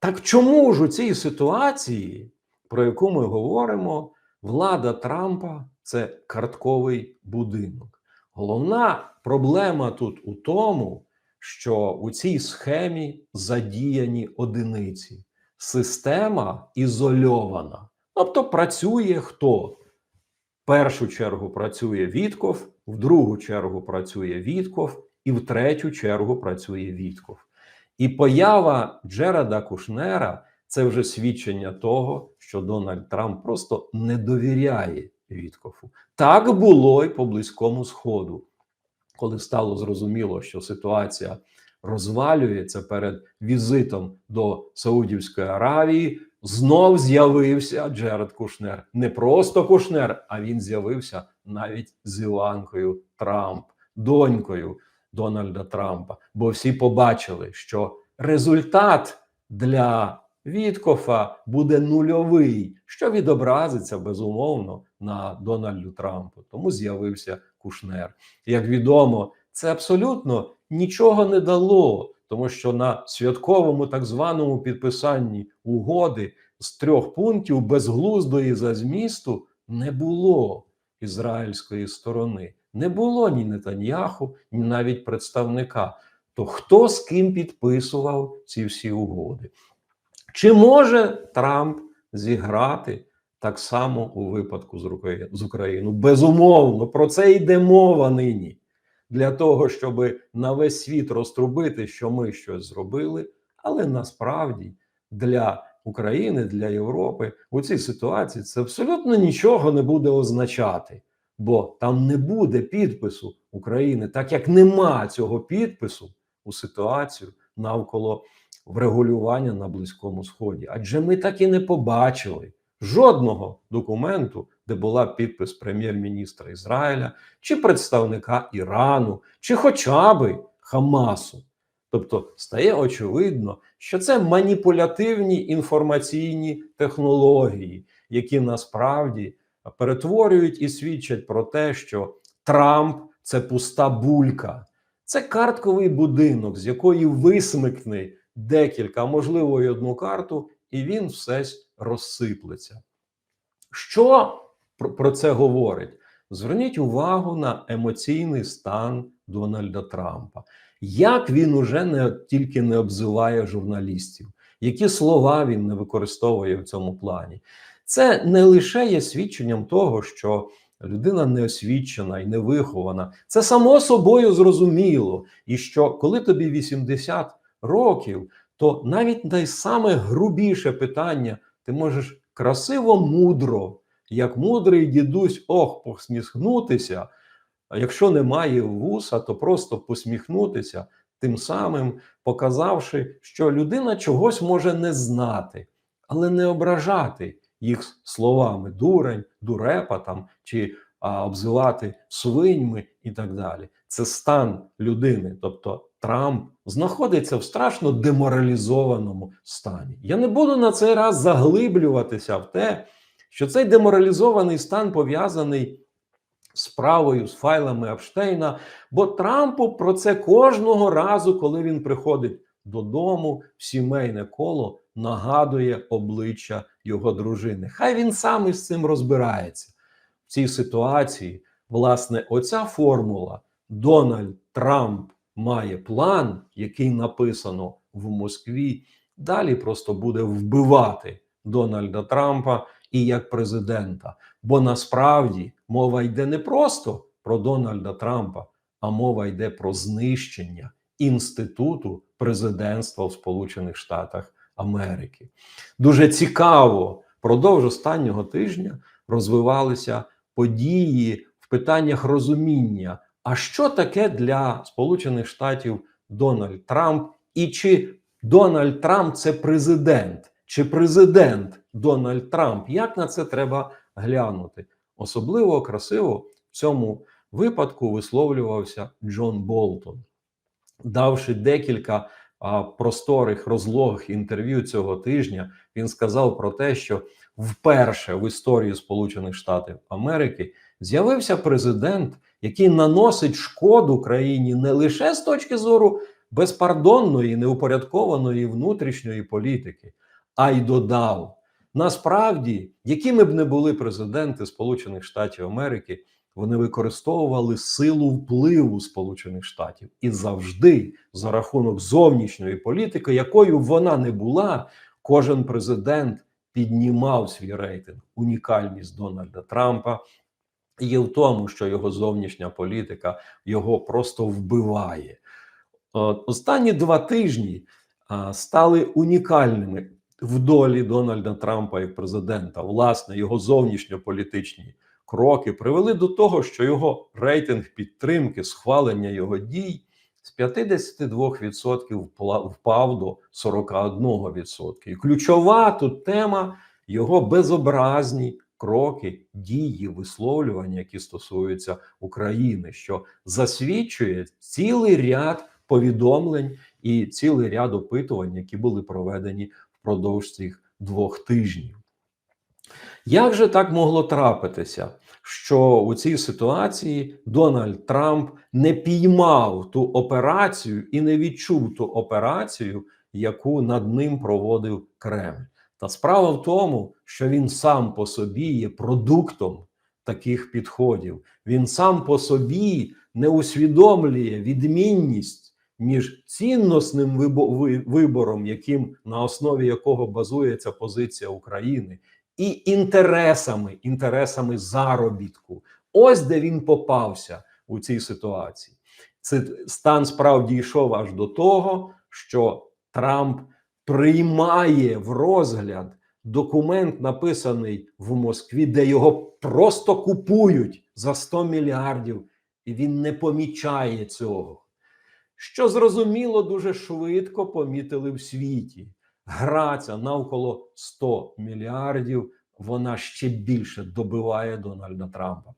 Так чому ж у цій ситуації, про яку ми говоримо, влада Трампа це картковий будинок? Головна проблема тут у тому, що у цій схемі задіяні одиниці. Система ізольована. Тобто працює хто? В першу чергу працює Вітков, в другу чергу працює Вітков, і в третю чергу працює Вітков. І поява Джереда Кушнера це вже свідчення того, що Дональд Трамп просто не довіряє Віткофу. Так було і по близькому сходу, коли стало зрозуміло, що ситуація розвалюється перед візитом до Саудівської Аравії. Знов з'явився Джеред Кушнер. Не просто Кушнер, а він з'явився навіть з Іванкою Трамп, донькою Дональда Трампа. Бо всі побачили, що результат для Віткофа буде нульовий, що відобразиться безумовно на Дональду Трампу. Тому з'явився Кушнер. Як відомо, це абсолютно нічого не дало, тому що на святковому так званому підписанні угоди з трьох пунктів безглуздої за змісту не було ізраїльської сторони. Не було ні Нетаньяху, ні навіть представника. То хто з ким підписував ці всі угоди? Чи може Трамп зіграти так само у випадку з Україною? Безумовно, про це йде мова нині. Для того, щоб на весь світ розтрубити, що ми щось зробили, але насправді для України, для Європи у цій ситуації це абсолютно нічого не буде означати, бо там не буде підпису України, так як нема цього підпису у ситуацію навколо врегулювання на Близькому Сході. Адже ми так і не побачили жодного документу, де була підпис прем'єр-міністра Ізраїля, чи представника Ірану, чи хоча би Хамасу. Тобто стає очевидно, що це маніпулятивні інформаційні технології, які насправді перетворюють і свідчать про те, що Трамп це пуста булька, це картковий будинок, з якої висмикне декілька, а можливо, і одну карту, і він все розсиплеться. Що про це говорить? Зверніть увагу на емоційний стан Дональда Трампа. Як він уже не тільки не обзиває журналістів, які слова він не використовує в цьому плані. Це не лише є свідченням того, що людина неосвічена і невихована. Це само собою зрозуміло. І що коли тобі 80 років, то навіть найсаме грубіше питання ти можеш красиво, мудро, як мудрий дідусь, ох, посміхнутися. А якщо немає вуса, то просто посміхнутися, тим самим показавши, що людина чогось може не знати, але не ображати їх словами дурень, дурепа там чи а, обзивати свиньми і так далі. Це стан людини, тобто Трамп знаходиться в страшно деморалізованому стані. Я не буду на цей раз заглиблюватися в те, що цей деморалізований стан пов'язаний справою, з файлами Епштейна, бо Трампу про це кожного разу, коли він приходить додому, в сімейне коло нагадує обличчя його дружини. Хай він сам із цим розбирається в цій ситуації. Власне, оця формула Дональд Трамп має план, який написано в Москві. Далі просто буде вбивати Дональда Трампа і як президента. Бо насправді мова йде не просто про Дональда Трампа, а мова йде про знищення інституту президентства в Сполучених Штатах Америки. Дуже цікаво, продовж останнього тижня розвивалися події в питаннях розуміння. А що таке для Сполучених Штатів Дональд Трамп? І чи Дональд Трамп це президент, чи президент Дональд Трамп? Як на це треба глянути? Особливо красиво в цьому випадку висловлювався Джон Болтон, давши декілька просторих розлогих інтерв'ю цього тижня. Він сказав про те, що вперше в історії Сполучених Штатів Америки з'явився президент, який наносить шкоду країні не лише з точки зору безпардонної, неупорядкованої внутрішньої політики, а й додав: насправді, якими б не були президенти Сполучених Штатів Америки, вони використовували силу впливу Сполучених Штатів і завжди за рахунок зовнішньої політики, якою б вона не була, кожен президент піднімав свій рейтинг. Унікальність Дональда Трампа є в тому, що його зовнішня політика його просто вбиває. Останні два тижні стали унікальними в долі Дональда Трампа як президента. Власне, його зовнішньополітичні кроки привели до того, що його рейтинг підтримки, схвалення його дій з 52% впла- впав до 41%. І ключова тут тема його безобразні кроки, дії, висловлювання, які стосуються України, що засвідчує цілий ряд повідомлень і цілий ряд опитувань, які були проведені впродовж цих двох тижнів. Як же так могло трапитися, що у цій ситуації Дональд Трамп не піймав ту операцію і не відчув ту операцію, яку над ним проводив Кремль? Та справа в тому, що він сам по собі є продуктом таких підходів. Він сам по собі не усвідомлює відмінність між цінносним вибором, яким на основі якого базується позиція України, і інтересами, інтересами заробітку. Ось де він попався у цій ситуації. Це стан справ дійшов аж до того, що Трамп приймає в розгляд документ, написаний в Москві, де його просто купують за 100 мільярдів, і він не помічає цього. Що зрозуміло, дуже швидко помітили в світі. Граця навколо 100 мільярдів, вона ще більше добиває Дональда Трампа.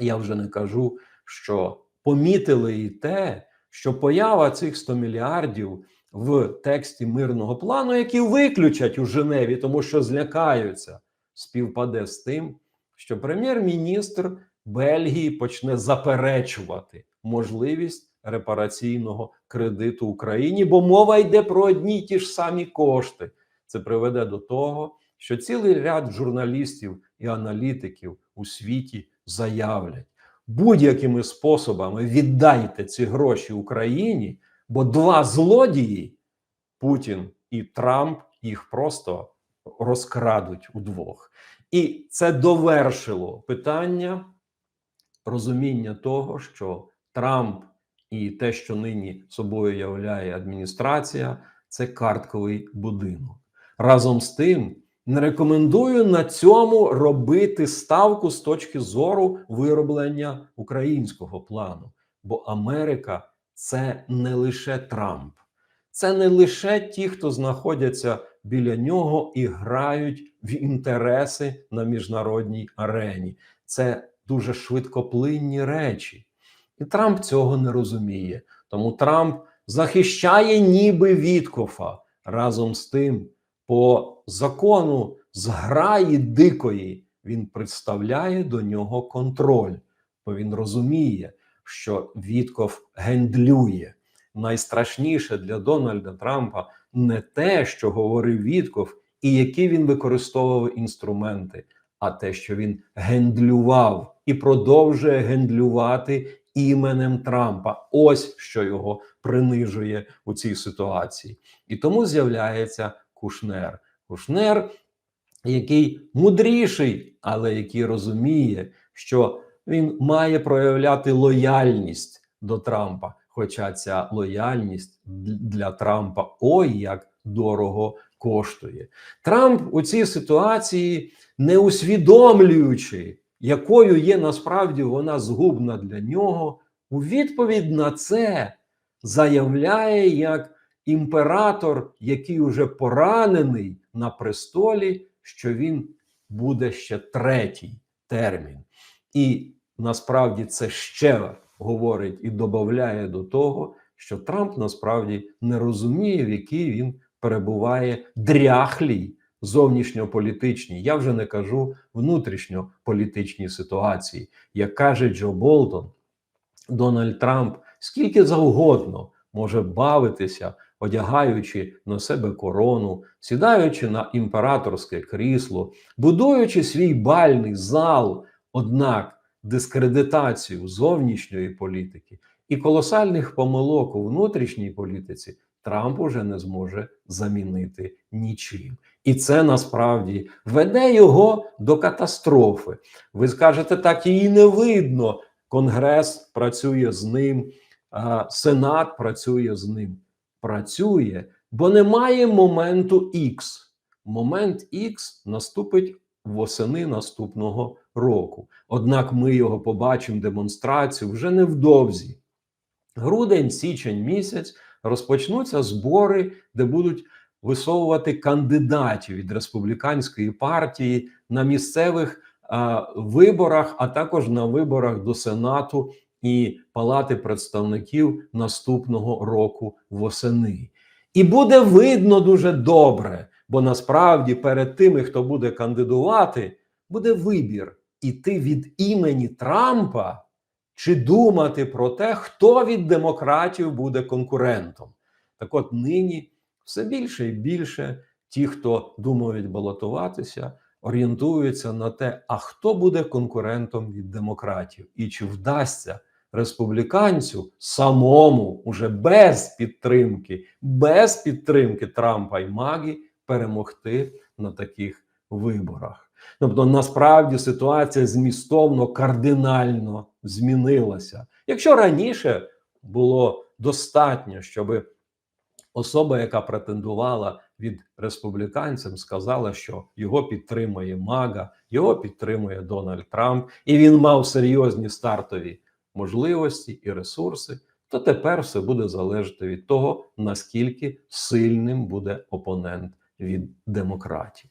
Я вже не кажу, що помітили і те, що поява цих 100 мільярдів в тексті мирного плану, який виключать у Женеві, тому що злякаються, співпаде з тим, що прем'єр-міністр Бельгії почне заперечувати можливість репараційного кредиту Україні, бо мова йде про одні й ті ж самі кошти. Це приведе до того, що цілий ряд журналістів і аналітиків у світі заявлять будь-якими способами віддайте ці гроші Україні, бо два злодії Путін і Трамп їх просто розкрадуть удвох. І це довершило питання розуміння того, що Трамп і те, що нині собою являє адміністрація, це картковий будинок. Разом з тим, не рекомендую на цьому робити ставку з точки зору вироблення українського плану. Бо Америка це не лише Трамп, це не лише ті, хто знаходяться біля нього і грають в інтереси на міжнародній арені. Це дуже швидкоплинні речі. І Трамп цього не розуміє. Тому Трамп захищає ніби Віткофа разом з тим, по закону зграї дикої він представляє до нього контроль, бо він розуміє, що Вітков гендлює. Найстрашніше для Дональда Трампа не те, що говорив Вітков, і які він використовував інструменти, а те, що він гендлював і продовжує гендлювати іменем Трампа. Ось що його принижує у цій ситуації. І тому з'являється Кушнер. Кушнер, який мудріший, але який розуміє, що він має проявляти лояльність до Трампа. Хоча ця лояльність для Трампа ой як дорого коштує. Трамп у цій ситуації, не усвідомлюючи, якою є насправді вона згубна для нього, у відповідь на це заявляє як імператор, який уже поранений на престолі, що він буде ще третій термін. І насправді це ще говорить і додає до того, що Трамп насправді не розуміє, в якій він перебуває дряхлій зовнішньополітичній, я вже не кажу внутрішньополітичній ситуації. Як каже Джо Болтон, Дональд Трамп скільки завгодно може бавитися, одягаючи на себе корону, сідаючи на імператорське крісло, будуючи свій бальний зал, однак дискредитацію зовнішньої політики і колосальних помилок у внутрішній політиці Трамп уже не зможе замінити нічим. І це насправді веде його до катастрофи. Ви скажете, так її не видно. Конгрес працює з ним, Сенат працює з ним. Працює, бо немає моменту X. Момент X наступить восени наступного року. Однак ми його побачимо демонстрацію вже невдовзі. Грудень, січень місяць розпочнуться збори, де будуть висовувати кандидатів від республіканської партії на місцевих а, виборах, а також на виборах до Сенату і Палати представників наступного року восени. І буде видно дуже добре, бо насправді перед тими, хто буде кандидувати, буде вибір іти від імені Трампа чи думати про те, хто від демократів буде конкурентом. Так от нині все більше і більше ті, хто думають балотуватися, орієнтуються на те, а хто буде конкурентом від демократів, і чи вдасться республіканцю самому, уже без підтримки, без підтримки Трампа і Магі перемогти на таких виборах. Тобто, насправді ситуація змістовно кардинально змінилася. Якщо раніше було достатньо, щоб особа, яка претендувала від республіканцям, сказала, що його підтримує Мага, його підтримує Дональд Трамп, і він мав серйозні стартові можливості і ресурси, то тепер все буде залежати від того, наскільки сильним буде опонент від демократії.